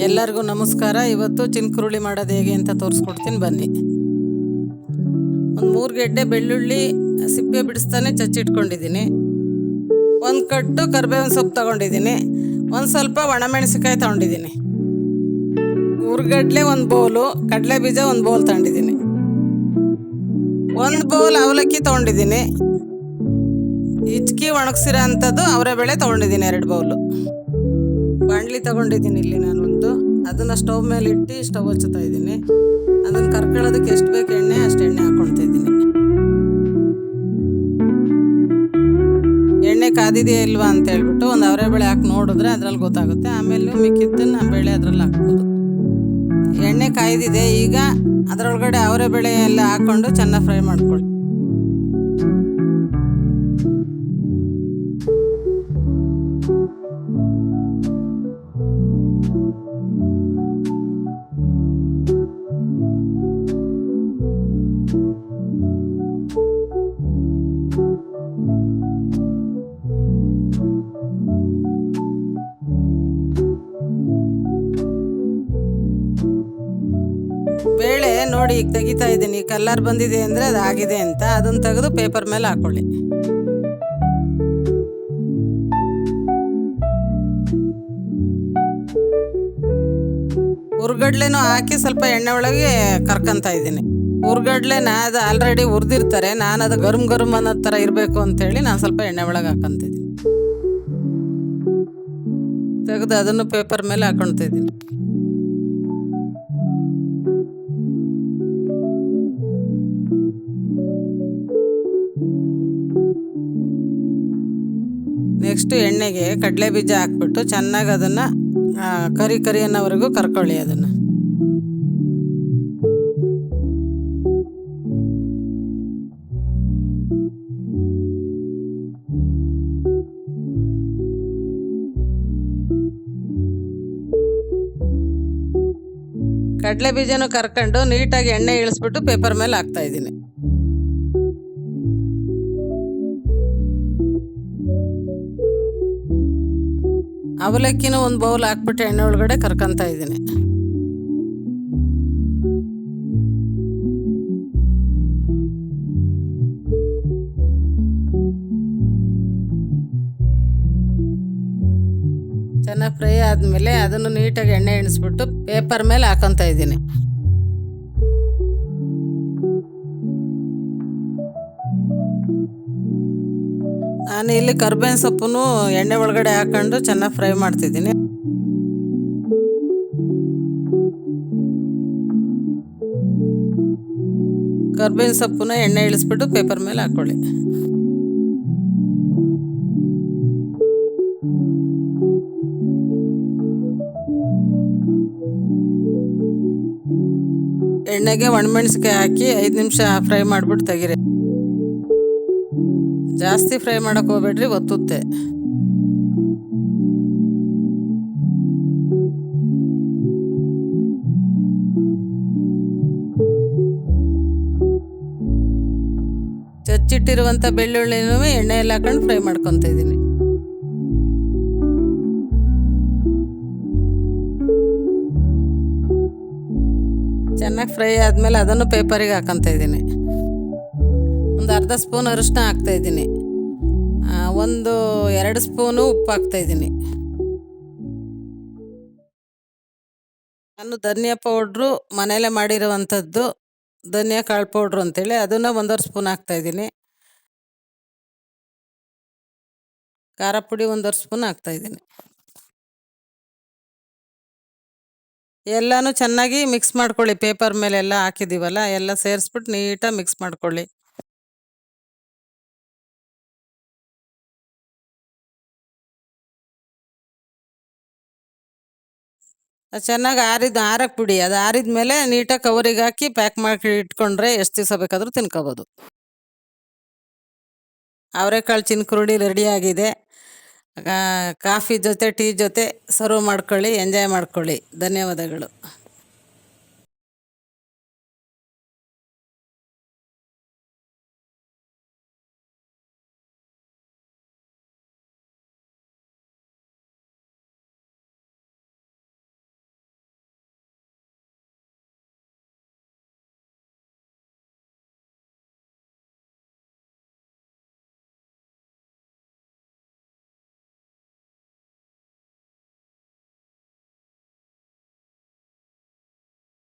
ಎಲ್ಲರಿಗೂ ನಮಸ್ಕಾರ. ಇವತ್ತು ಚಿನ್ಕುರುಳಿ ಮಾಡೋದು ಹೇಗೆ ಅಂತ ತೋರಿಸ್ಕೊಡ್ತೀನಿ. ಬನ್ನಿ. ಒಂದು ಮೂರು ಗೆಡ್ಡೆ ಬೆಳ್ಳುಳ್ಳಿ ಸಿಪ್ಪೆ ಬಿಡಿಸ್ತಾನೆ ಚಚ್ಚಿಟ್ಕೊಂಡಿದ್ದೀನಿ ಒಂದು ಕಟ್ಟು ಕರ್ಬೇವಿನ ಸೊಪ್ಪು ತಗೊಂಡಿದ್ದೀನಿ. ಒಂದು ಸ್ವಲ್ಪ ಒಣಮೆಣಸಿಕಾಯಿ ತೊಗೊಂಡಿದ್ದೀನಿ. ಉರ್ಗಡ್ಲೆ ಒಂದು ಬೌಲು, ಕಡಲೆ ಬೀಜ ಒಂದು ಬೌಲ್ ತಗೊಂಡಿದ್ದೀನಿ. ಒಂದು ಬೌಲ್ ಅವಲಕ್ಕಿ ತೊಗೊಂಡಿದ್ದೀನಿ. ಹಿಚ್ಕಿ ಒಣಗಿಸಿರೋ ಅಂಥದ್ದು ಬೆಳೆ ತೊಗೊಂಡಿದ್ದೀನಿ ಎರಡು ಬೌಲು. ಬಾಣಲಿ ತಗೊಂಡಿದ್ದೀನಿ ಇಲ್ಲಿ ನಾನು. ಅದನ್ನು ಸ್ಟವ್ ಮೇಲೆ ಇಟ್ಟು ಸ್ಟವ್ ಹಚ್ಚುತ್ತಾ ಇದ್ದೀನಿ. ಅದನ್ನು ಕರ್ಕೊಳ್ಳೋದಕ್ಕೆ ಎಷ್ಟು ಬೇಕು ಎಣ್ಣೆ, ಅಷ್ಟು ಎಣ್ಣೆ ಹಾಕ್ಕೊಳ್ತಾ ಇದ್ದೀನಿ. ಎಣ್ಣೆ ಕಾದಿದೆಯಾ ಇಲ್ವಾ ಅಂತ ಹೇಳ್ಬಿಟ್ಟು ಒಂದು ಅವರೆಬೇಳೆ ಹಾಕಿ ನೋಡಿದ್ರೆ ಅದ್ರಲ್ಲಿ ಗೊತ್ತಾಗುತ್ತೆ. ಆಮೇಲೆ ಮಿಕ್ಕಿದ್ದನ್ನು ಬೇಳೆ ಅದ್ರಲ್ಲಿ ಹಾಕ್ಬೋದು. ಎಣ್ಣೆ ಕಾಯ್ದಿದೆ, ಈಗ ಅದರೊಳಗಡೆ ಅವರೆಬೇಳೆ ಎಲ್ಲ ಹಾಕ್ಕೊಂಡು ಚೆನ್ನಾಗಿ ಫ್ರೈ ಮಾಡ್ಕೊಳ್ಳಿ. ನೋಡಿ ಈಗ ತೆಗಿತಾ ಇದ್ದೀನಿ. ಕಲ್ಲರ್ ಬಂದಿದೆ ಅಂದರೆ ಅದು ಆಗಿದೆ ಅಂತ. ಅದನ್ನು ತೆಗೆದು ಪೇಪರ್ ಮೇಲೆ ಹಾಕೊಳ್ಳಿ. ಹುರ್ಗಡ್ಲೆನೂ ಹಾಕಿ ಸ್ವಲ್ಪ ಎಣ್ಣೆ ಒಳಗೆ ಕರ್ಕೊಂತ ಇದ್ದೀನಿ. ಹುರ್ಗಡ್ಲೆನ ಅದು ಆಲ್ರೆಡಿ ಹುರಿದಿರ್ತಾರೆ ನಾನು ಅದು ಗರ್ಮ್ ಗರ್ಮ್ ಅನ್ನೋ ಥರ ಇರಬೇಕು ಅಂತೇಳಿ ನಾನು ಸ್ವಲ್ಪ ಎಣ್ಣೆ ಒಳಗೆ ಹಾಕೊಂತಿದ್ದೀನಿ ತೆಗೆದು ಅದನ್ನು ಪೇಪರ್ ಮೇಲೆ ಹಾಕೊಳ್ತಾ ಇದ್ದೀನಿ ಎಣ್ಣೆಗೆ ಕಡಲೆ ಬೀಜ ಹಾಕ್ಬಿಟ್ಟು ಚೆನ್ನಾಗಿ ಅದನ್ನು ಕರಿ ಕರಿ ಅನ್ನೋವರೆಗೂ ಕರ್ಕೊಳ್ಳಿ ಅದನ್ನು. ಕಡಲೆ ಬೀಜನೂ ಕರ್ಕೊಂಡು ನೀಟಾಗಿ ಎಣ್ಣೆ ಇಳಿಸ್ಬಿಟ್ಟು ಪೇಪರ್ ಮೇಲೆ ಹಾಕ್ತಾ ಇದ್ದೀನಿ. ಅವಲಕ್ಕಿನೂ ಒಂದು ಬೌಲ್ ಹಾಕ್ಬಿಟ್ಟು ಎಣ್ಣೆ ಒಳಗಡೆ ಕರ್ಕೊಂತ ಇದ್ದೀನಿ. ಚೆನ್ನಾಗಿ ಫ್ರೈ ಆದಮೇಲೆ ಅದನ್ನು ನೀಟಾಗಿ ಎಣ್ಣೆ ಎಣಿಸ್ಬಿಟ್ಟು ಪೇಪರ್ ಮೇಲೆ ಹಾಕೊತ ಇದ್ದೀನಿ. ನಾನು ಇಲ್ಲಿ ಕರ್ಬೇವಿನ ಸೊಪ್ಪನ್ನು ಎಣ್ಣೆ ಒಳಗಡೆ ಹಾಕೊಂಡು ಚೆನ್ನಾಗಿ ಫ್ರೈ ಮಾಡ್ತಿದ್ದೀನಿ. ಕರ್ಬೇವಿನ ಸೊಪ್ಪನ್ನ ಎಣ್ಣೆ ಇಳಿಸ್ಬಿಟ್ಟು ಪೇಪರ್ ಮೇಲೆ ಹಾಕೊಳ್ಳಿ. ಎಣ್ಣೆಗೆ ಒಣಮೆಣಸಿಕಾಯಿ ಹಾಕಿ ಐದು ನಿಮಿಷ ಫ್ರೈ ಮಾಡಿಬಿಟ್ಟು ತೆಗೀರಿ. ಜಾಸ್ತಿ ಫ್ರೈ ಮಾಡಕ್ಕೆ ಹೋಗ್ಬೇಡ್ರಿ, ಒತ್ತುತ್ತೆ. ಚಚ್ಚಿಟ್ಟಿರುವಂತ ಬೆಳ್ಳುಳ್ಳಿನೂ ಎಣ್ಣೆಯಲ್ಲಿ ಹಾಕೊಂಡು ಫ್ರೈ ಮಾಡ್ಕೊತ ಇದ್ದೀನಿ. ಚೆನ್ನಾಗಿ ಫ್ರೈ ಆದಮೇಲೆ ಅದನ್ನು ಪೇಪರಿಗೆ ಹಾಕೊತ ಇದ್ದೀನಿ. ಒಂದು ಅರ್ಧ ಸ್ಪೂನ್ ಅರಿಶಿನ ಹಾಕ್ತಾಯಿದ್ದೀನಿ ಒಂದು ಎರಡು ಸ್ಪೂನು ಉಪ್ಪು ಹಾಕ್ತಾಯಿದ್ದೀನಿ ನಾನು ಧನಿಯಾ ಪೌಡ್ರು ಮನೆಯಲ್ಲೇ ಮಾಡಿರುವಂಥದ್ದು ಧನಿಯಾ ಕಾಳು ಪೌಡ್ರು ಅಂತೇಳಿ ಅದನ್ನು ಒಂದೂವರೆ ಸ್ಪೂನ್ ಹಾಕ್ತಾಯಿದ್ದೀನಿ ಖಾರ ಪುಡಿ ಒಂದೂವರೆ ಸ್ಪೂನ್ ಹಾಕ್ತಾಯಿದ್ದೀನಿ ಎಲ್ಲನೂ ಚೆನ್ನಾಗಿ ಮಿಕ್ಸ್ ಮಾಡ್ಕೊಳ್ಳಿ. ಪೇಪರ್ ಮೇಲೆ ಎಲ್ಲ ಹಾಕಿದ್ದೀವಲ್ಲ, ಎಲ್ಲ ಸೇರಿಸ್ಬಿಟ್ಟು ನೀಟಾಗಿ ಮಿಕ್ಸ್ ಮಾಡ್ಕೊಳ್ಳಿ. ಚೆನ್ನಾಗಿ ಆರಿದ ಆರಕ್ಕೆ ಬಿಡಿ. ಅದು ಆರಿದ ಮೇಲೆ ನೀಟಾಗಿ ಕವರಿಗೆ ಹಾಕಿ ಪ್ಯಾಕ್ ಮಾಡಿ ಇಟ್ಕೊಂಡ್ರೆ ಎಷ್ಟು ದಿವಸ ಬೇಕಾದರೂ ತಿನ್ಕೋಬೋದು. ಅವರೆಕಾಳು ಚಿನ್ಕುರುಳಿ ರೆಡಿ ಆಗಿದೆ. ಕಾಫಿ ಜೊತೆ, ಟೀ ಜೊತೆ ಸರ್ವ್ ಮಾಡ್ಕೊಳ್ಳಿ, ಎಂಜಾಯ್ ಮಾಡ್ಕೊಳ್ಳಿ. ಧನ್ಯವಾದಗಳು.